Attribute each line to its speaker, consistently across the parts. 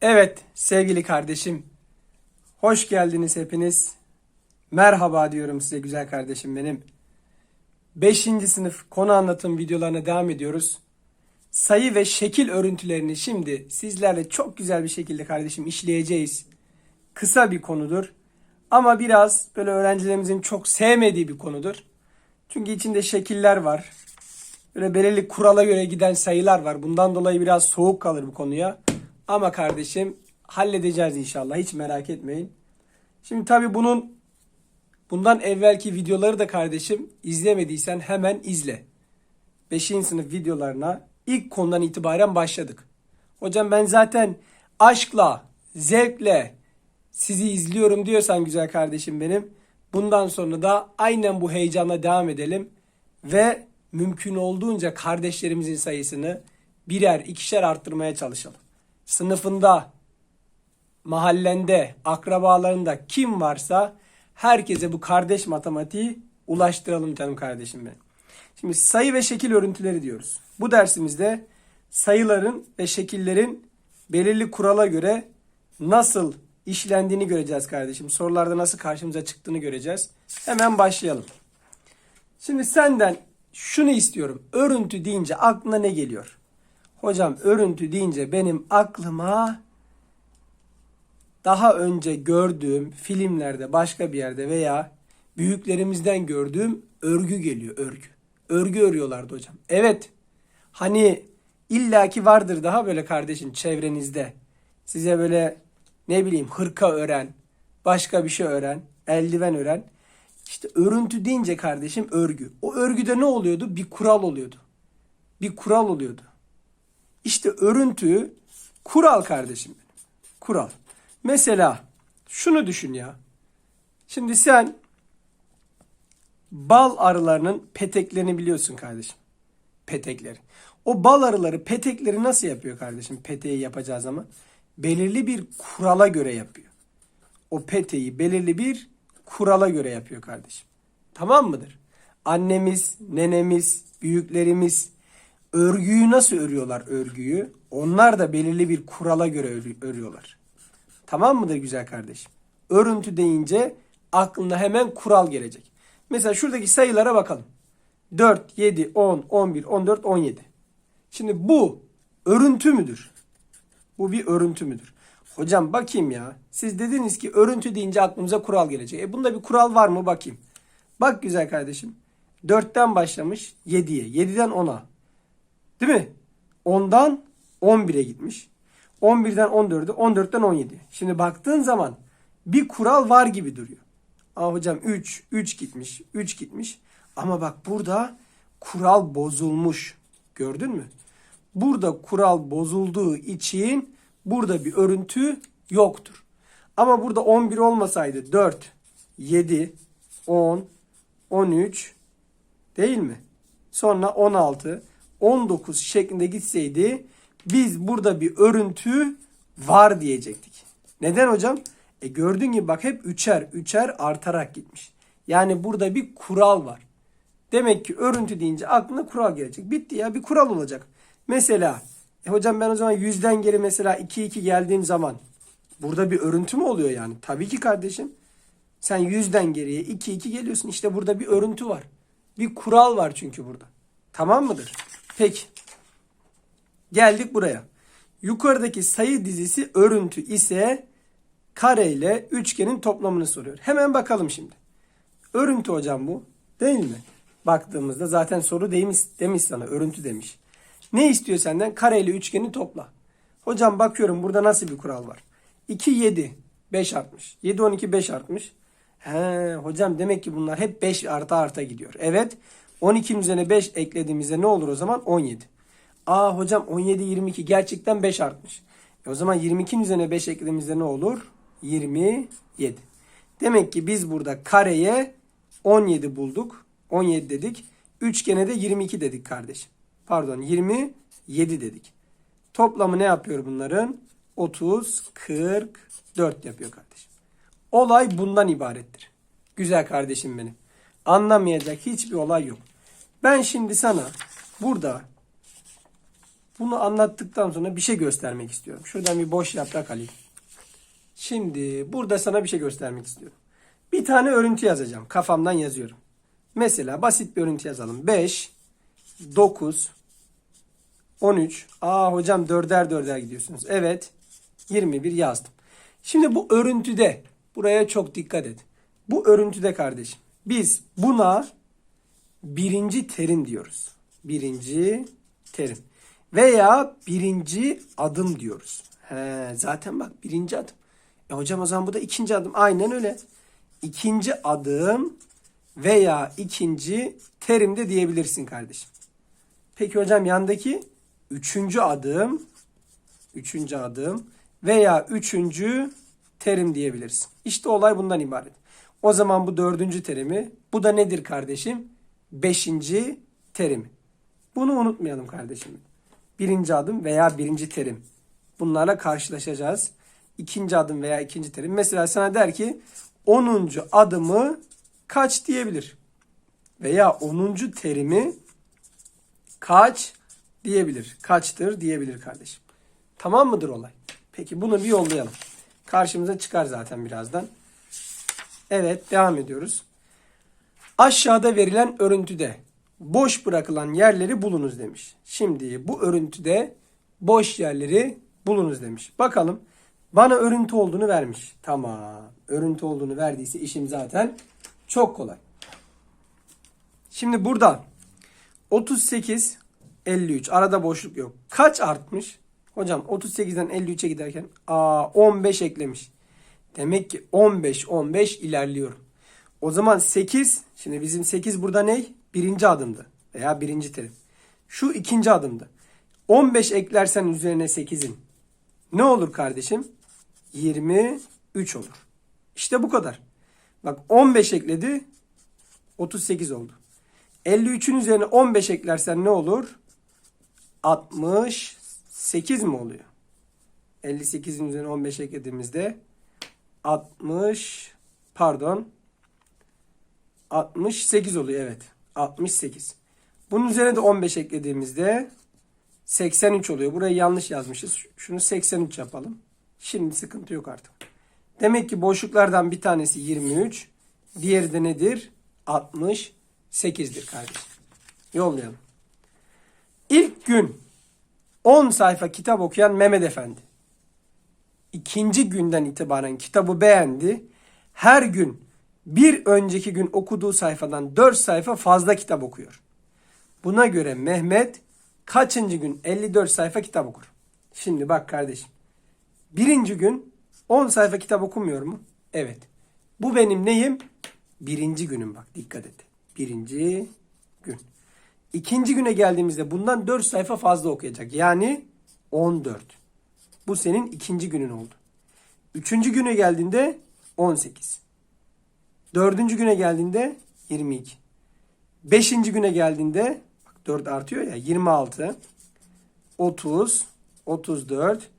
Speaker 1: Evet sevgili kardeşim. Hoş geldiniz hepiniz. Merhaba diyorum size güzel kardeşim benim. 5. sınıf konu anlatım videolarına devam ediyoruz. Sayı ve şekil örüntülerini şimdi sizlerle çok güzel bir şekilde kardeşim işleyeceğiz. Kısa bir konudur. Ama biraz böyle öğrencilerimizin çok sevmediği bir konudur. Çünkü içinde şekiller var. Böyle belirli kurala göre giden sayılar var. Bundan dolayı biraz soğuk kalır bu konuya. Ama kardeşim halledeceğiz inşallah. Hiç merak etmeyin. Şimdi tabii bunun bundan evvelki videoları da kardeşim izlemediysen hemen izle. 5. sınıf videolarına ilk konudan itibaren başladık. Hocam ben zaten aşkla, zevkle sizi izliyorum diyorsan güzel kardeşim benim. Bundan sonra da aynen bu heyecanla devam edelim ve mümkün olduğunca kardeşlerimizin sayısını birer, ikişer arttırmaya çalışalım. Sınıfında, mahallende, akrabalarında kim varsa herkese bu kardeş matematiği ulaştıralım canım kardeşim benim. Şimdi sayı ve şekil örüntüleri diyoruz. Bu dersimizde sayıların ve şekillerin belirli kurala göre nasıl işlendiğini göreceğiz kardeşim. Sorularda nasıl karşımıza çıktığını göreceğiz. Hemen başlayalım. Şimdi senden şunu istiyorum. Örüntü deyince aklına ne geliyor? Hocam örüntü deyince benim aklıma daha önce gördüğüm filmlerde başka bir yerde veya büyüklerimizden gördüğüm örgü geliyor örgü. Örgü örüyorlardı hocam. Evet. Hani illaki vardır daha böyle kardeşin çevrenizde. Size böyle ne bileyim hırka ören, başka bir şey ören, eldiven ören. İşte örüntü deyince kardeşim örgü. O örgüde ne oluyordu? Bir kural oluyordu. Bir kural oluyordu. İşte örüntü kural kardeşim. Kural. Mesela şunu düşün ya. Şimdi sen bal arılarının peteklerini biliyorsun kardeşim. Petekleri. O bal arıları petekleri nasıl yapıyor kardeşim? Peteği yapacağı zaman belirli bir kurala göre yapıyor. O peteği belirli bir kurala göre yapıyor kardeşim. Tamam mıdır? Annemiz, nenemiz, büyüklerimiz örgüyü nasıl örüyorlar örgüyü? Onlar da belirli bir kurala göre örü- örüyorlar. Tamam mıdır güzel kardeşim? Örüntü deyince aklına hemen kural gelecek. Mesela şuradaki sayılara bakalım. 4, 7, 10, 11, 14, 17. Şimdi bu örüntü müdür? Bu bir örüntü müdür? Hocam bakayım ya. Siz dediniz ki örüntü deyince aklımıza kural gelecek. E bunda bir kural var mı bakayım. Bak güzel kardeşim. 4'ten başlamış 7'ye. 7'den 10'a. Değil mi? 10'dan 11'e gitmiş. 11'den 14'e, 14'ten 17. Şimdi baktığın zaman bir kural var gibi duruyor. Aa hocam 3, 3 gitmiş, 3 gitmiş. Ama bak burada kural bozulmuş. Gördün mü? Burada kural bozulduğu için burada bir örüntü yoktur. Ama burada 11 olmasaydı 4, 7, 10, 13 değil mi? Sonra 16, 19 şeklinde gitseydi biz burada bir örüntü var diyecektik. Neden hocam? E gördüğün gibi bak hep üçer üçer artarak gitmiş. Yani burada bir kural var. Demek ki örüntü deyince aklına kural gelecek. Bitti ya bir kural olacak. Mesela e hocam ben o zaman yüzden geri mesela 2 2 geldiğim zaman burada bir örüntü mü oluyor yani? Tabii ki kardeşim. Sen yüzden geriye 2 2 geliyorsun. İşte burada bir örüntü var. Bir kural var çünkü burada. Tamam mıdır? Peki. Geldik buraya. Yukarıdaki sayı dizisi örüntü ise kare ile üçgenin toplamını soruyor. Hemen bakalım şimdi. Örüntü hocam bu. Değil mi? Baktığımızda zaten soru demiş, demiş sana. Örüntü demiş. Ne istiyor senden? Kare ile üçgeni topla. Hocam bakıyorum burada nasıl bir kural var? 2 7 5 artmış. 7 12 5 artmış. He, hocam demek ki bunlar hep 5 arta arta gidiyor. Evet. 12'nin üzerine 5 eklediğimizde ne olur o zaman? 17. Aa hocam 17 22 gerçekten 5 artmış. E o zaman 22'nin üzerine 5 eklediğimizde ne olur? 27. Demek ki biz burada kareye 17 bulduk. 17 dedik. Üçgene de 22 dedik kardeşim. Pardon 27 dedik. Toplamı ne yapıyor bunların? 30, 44 yapıyor kardeşim. Olay bundan ibarettir. Güzel kardeşim benim. Anlamayacak hiçbir olay yok. Ben şimdi sana burada bunu anlattıktan sonra bir şey göstermek istiyorum. Şuradan bir boş yaprak alayım. Şimdi burada sana bir şey göstermek istiyorum. Bir tane örüntü yazacağım. Kafamdan yazıyorum. Mesela basit bir örüntü yazalım. 5, 9, 13. Aa hocam dörder dörder gidiyorsunuz. Evet. 21 yazdım. Şimdi bu örüntüde buraya çok dikkat et. Bu örüntüde kardeşim biz buna birinci terim diyoruz. Birinci terim. Veya birinci adım diyoruz. He, zaten bak birinci adım. E hocam o zaman bu da ikinci adım. Aynen öyle. İkinci adım veya ikinci terim de diyebilirsin kardeşim. Peki hocam yandaki üçüncü adım, üçüncü adım veya üçüncü terim diyebilirsin. İşte olay bundan ibaret. O zaman bu dördüncü terimi, bu da nedir kardeşim? Beşinci terimi. Bunu unutmayalım kardeşim. Birinci adım veya birinci terim. Bunlarla karşılaşacağız. İkinci adım veya ikinci terim. Mesela sana der ki 10. adımı kaç diyebilir. Veya 10. terimi kaç diyebilir. Kaçtır diyebilir kardeşim. Tamam mıdır olay? Peki bunu bir yollayalım. Karşımıza çıkar zaten birazdan. Evet devam ediyoruz. Aşağıda verilen örüntüde boş bırakılan yerleri bulunuz demiş. Şimdi bu örüntüde boş yerleri bulunuz demiş. Bakalım bana örüntü olduğunu vermiş. Tamam. Örüntü olduğunu verdiyse işim zaten çok kolay. Şimdi burada 38 53 arada boşluk yok. Kaç artmış? Hocam 38'den 53'e giderken aa 15 eklemiş. Demek ki 15 15 ilerliyorum. O zaman 8 şimdi bizim 8 burada ne? Birinci adımdı veya birinci terim. Şu ikinci adımdı. 15 eklersen üzerine 8'in ne olur kardeşim? 23 olur. İşte bu kadar. Bak 15 ekledi 38 oldu. 53'ün üzerine 15 eklersen ne olur? 68 mi oluyor? 58'in üzerine 15 eklediğimizde 60 pardon 68 oluyor evet. 68. Bunun üzerine de 15 eklediğimizde 83 oluyor. Burayı yanlış yazmışız. Şunu 83 yapalım. Şimdi sıkıntı yok artık. Demek ki boşluklardan bir tanesi 23. Diğeri de nedir? 68'dir kardeşim. Yollayalım. İlk gün 10 sayfa kitap okuyan Mehmet Efendi. İkinci günden itibaren kitabı beğendi. Her gün bir önceki gün okuduğu sayfadan 4 sayfa fazla kitap okuyor. Buna göre Mehmet kaçıncı gün 54 sayfa kitap okur? Şimdi bak kardeşim. Birinci gün 10 sayfa kitap okumuyor mu? Evet. Bu benim neyim? Birinci günüm bak dikkat et. Birinci gün. İkinci güne geldiğimizde bundan 4 sayfa fazla okuyacak. Yani 14. Bu senin ikinci günün oldu. Üçüncü güne geldiğinde 18. Dördüncü güne geldiğinde 22. Beşinci güne geldiğinde bak 4 artıyor ya 26. 30. 34.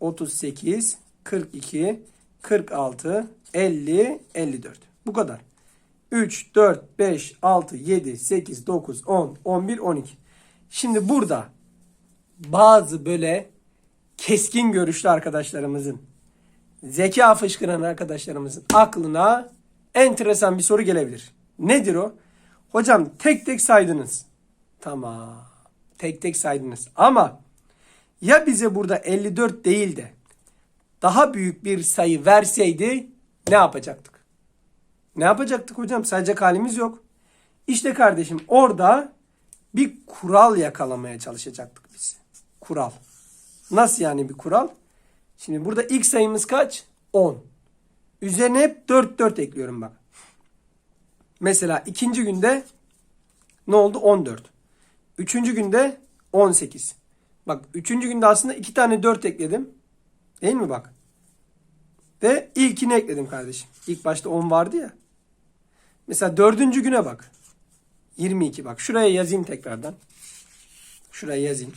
Speaker 1: 38. 42. 46. 50. 54. Bu kadar. 3, 4, 5, 6, 7, 8, 9, 10, 11, 12. Şimdi burada bazı böyle keskin görüşlü arkadaşlarımızın, zeka fışkıran arkadaşlarımızın aklına enteresan bir soru gelebilir. Nedir o? Hocam tek tek saydınız. Tamam. Tek tek saydınız. Ama ya bize burada 54 değil de daha büyük bir sayı verseydi ne yapacaktık? Ne yapacaktık hocam? Sayacak halimiz yok. İşte kardeşim orada bir kural yakalamaya çalışacaktık biz. Kural. Nasıl yani bir kural? Şimdi burada ilk sayımız kaç? 10. Üzerine hep 4 4 ekliyorum bak. Mesela ikinci günde ne oldu? 14. Üçüncü günde 18. Bak üçüncü günde aslında iki tane 4 ekledim. Değil mi bak? Ve ilkini ekledim kardeşim. İlk başta 10 vardı ya. Mesela dördüncü güne bak. 22 bak. Şuraya yazayım tekrardan. Şuraya yazayım.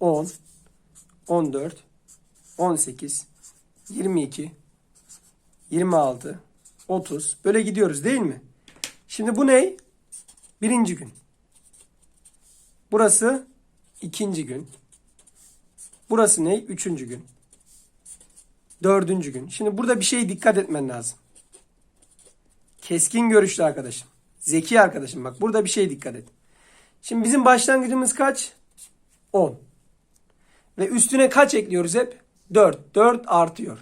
Speaker 1: 10, 14, 18, 22, 26, 30. Böyle gidiyoruz değil mi? Şimdi bu ne? Birinci gün. Burası ikinci gün. Burası ne? Üçüncü gün. Dördüncü gün. Şimdi burada bir şeye dikkat etmen lazım. Keskin görüşlü arkadaşım. Zeki arkadaşım bak burada bir şeye dikkat et. Şimdi bizim başlangıcımız kaç? 10. Ve üstüne kaç ekliyoruz hep? 4. 4 artıyor.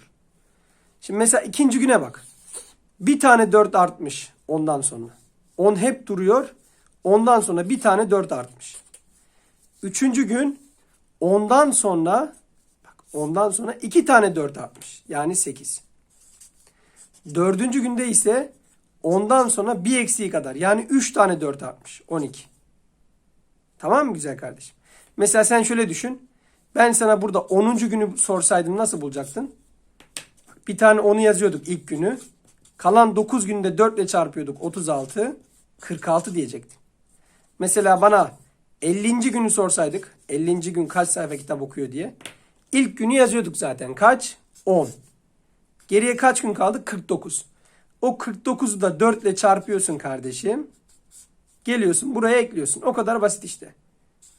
Speaker 1: Şimdi mesela ikinci güne bak. Bir tane 4 artmış ondan sonra. 10 hep duruyor. Ondan sonra bir tane 4 artmış. Üçüncü gün ondan sonra bak ondan sonra iki tane 4 artmış. Yani 8. Dördüncü günde ise ondan sonra bir eksiği kadar. Yani 3 tane 4 artmış. 12. Tamam mı güzel kardeşim? Mesela sen şöyle düşün. Ben sana burada 10. günü sorsaydım nasıl bulacaktın? Bir tane 10'u yazıyorduk ilk günü. Kalan 9 günde 4 ile çarpıyorduk. 36. 46 diyecektin. Mesela bana 50. günü sorsaydık. 50. gün kaç sayfa kitap okuyor diye. İlk günü yazıyorduk zaten. Kaç? 10. Geriye kaç gün kaldı? 49. O 49'u da 4 ile çarpıyorsun kardeşim. Geliyorsun buraya ekliyorsun. O kadar basit işte.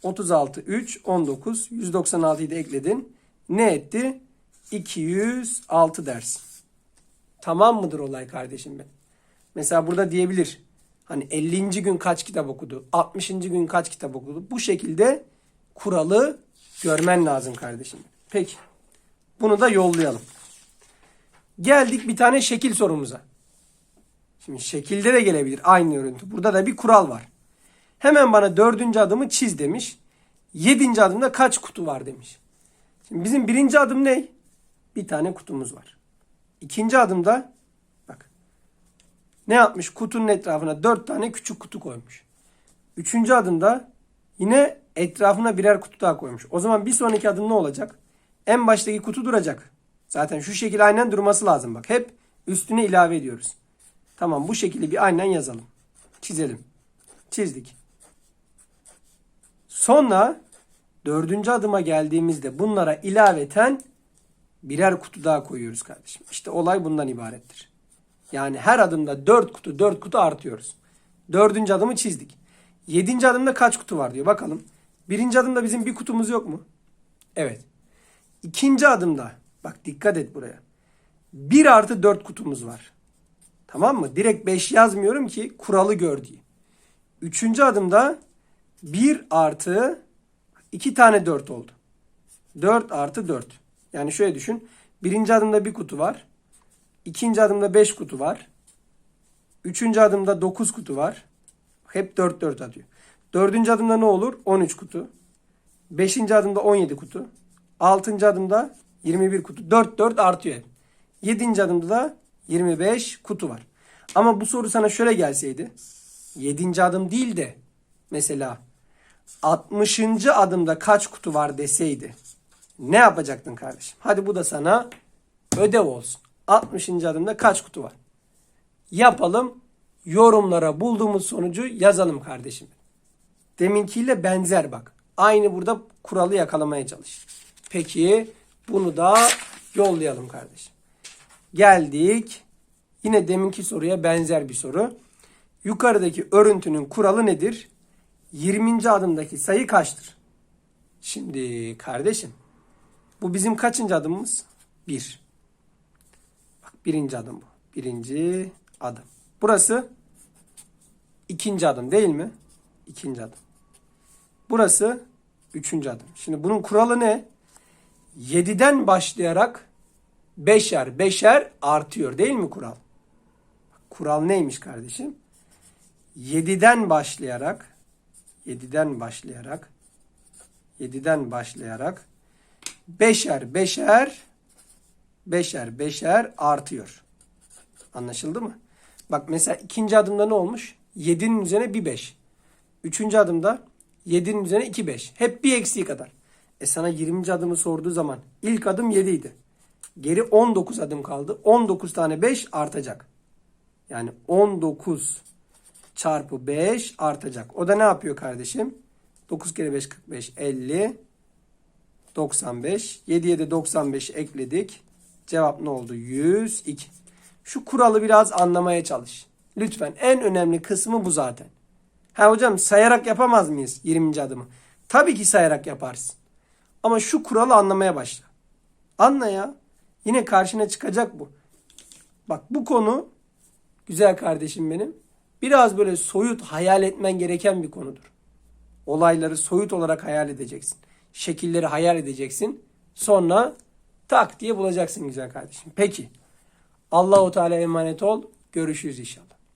Speaker 1: 36, 3, 19, 196'yı da ekledin. Ne etti? 206 dersin. Tamam mıdır olay kardeşim ben? Mesela burada diyebilir. Hani 50. gün kaç kitap okudu? 60. gün kaç kitap okudu? Bu şekilde kuralı görmen lazım kardeşim. Peki. Bunu da yollayalım. Geldik bir tane şekil sorumuza. Şimdi şekilde de gelebilir aynı örüntü. Burada da bir kural var. Hemen bana dördüncü adımı çiz demiş. Yedinci adımda kaç kutu var demiş. Şimdi bizim birinci adım ne? Bir tane kutumuz var. İkinci adımda bak ne yapmış? Kutunun etrafına dört tane küçük kutu koymuş. Üçüncü adımda yine etrafına birer kutu daha koymuş. O zaman bir sonraki adım ne olacak? En baştaki kutu duracak. Zaten şu şekil aynen durması lazım bak. Hep üstüne ilave ediyoruz. Tamam bu şekilde bir aynen yazalım. Çizelim. Çizdik. Sonra dördüncü adıma geldiğimizde bunlara ilaveten birer kutu daha koyuyoruz kardeşim. İşte olay bundan ibarettir. Yani her adımda dört kutu dört kutu artıyoruz. Dördüncü adımı çizdik. Yedinci adımda kaç kutu var diyor bakalım. Birinci adımda bizim bir kutumuz yok mu? Evet. İkinci adımda bak dikkat et buraya. Bir artı dört kutumuz var. Tamam mı? Direkt 5 yazmıyorum ki kuralı gör diye. Üçüncü adımda 1 artı 2 tane 4 oldu. 4 artı 4. Yani şöyle düşün. Birinci adımda bir kutu var. İkinci adımda 5 kutu var. Üçüncü adımda 9 kutu var. Hep 4 4 atıyor. Dördüncü adımda ne olur? 13 kutu. Beşinci adımda 17 kutu. Altıncı adımda 21 kutu. 4 4 artıyor. Yedinci adımda da 25 kutu var. Ama bu soru sana şöyle gelseydi. 7. adım değil de mesela 60. adımda kaç kutu var deseydi. Ne yapacaktın kardeşim? Hadi bu da sana ödev olsun. 60. adımda kaç kutu var? Yapalım. Yorumlara bulduğumuz sonucu yazalım kardeşim. Deminkiyle benzer bak. Aynı burada kuralı yakalamaya çalış. Peki bunu da yollayalım kardeşim. Geldik. Yine deminki soruya benzer bir soru. Yukarıdaki örüntünün kuralı nedir? 20. adımdaki sayı kaçtır? Şimdi kardeşim bu bizim kaçıncı adımımız? 1. Bak birinci adım bu. Birinci adım. Burası ikinci adım değil mi? İkinci adım. Burası üçüncü adım. Şimdi bunun kuralı ne? 7'den başlayarak beşer beşer artıyor değil mi kural? Kural neymiş kardeşim? 7'den başlayarak 7'den başlayarak 7'den başlayarak beşer beşer beşer beşer artıyor. Anlaşıldı mı? Bak mesela ikinci adımda ne olmuş? 7'nin üzerine bir 5. Üçüncü adımda 7'nin üzerine 2 5. Hep bir eksiği kadar. E sana 20. adımı sorduğu zaman ilk adım 7 idi. Geri 19 adım kaldı. 19 tane 5 artacak. Yani 19 çarpı 5 artacak. O da ne yapıyor kardeşim? 9 kere 5 45 50 95. 7'ye de 95 ekledik. Cevap ne oldu? 102. Şu kuralı biraz anlamaya çalış. Lütfen en önemli kısmı bu zaten. Ha hocam sayarak yapamaz mıyız 20. adımı? Tabii ki sayarak yaparsın. Ama şu kuralı anlamaya başla. Anla ya. Yine karşına çıkacak bu. Bak bu konu güzel kardeşim benim. Biraz böyle soyut hayal etmen gereken bir konudur. Olayları soyut olarak hayal edeceksin. Şekilleri hayal edeceksin. Sonra tak diye bulacaksın güzel kardeşim. Peki. Allahu Teala emanet ol. Görüşürüz inşallah.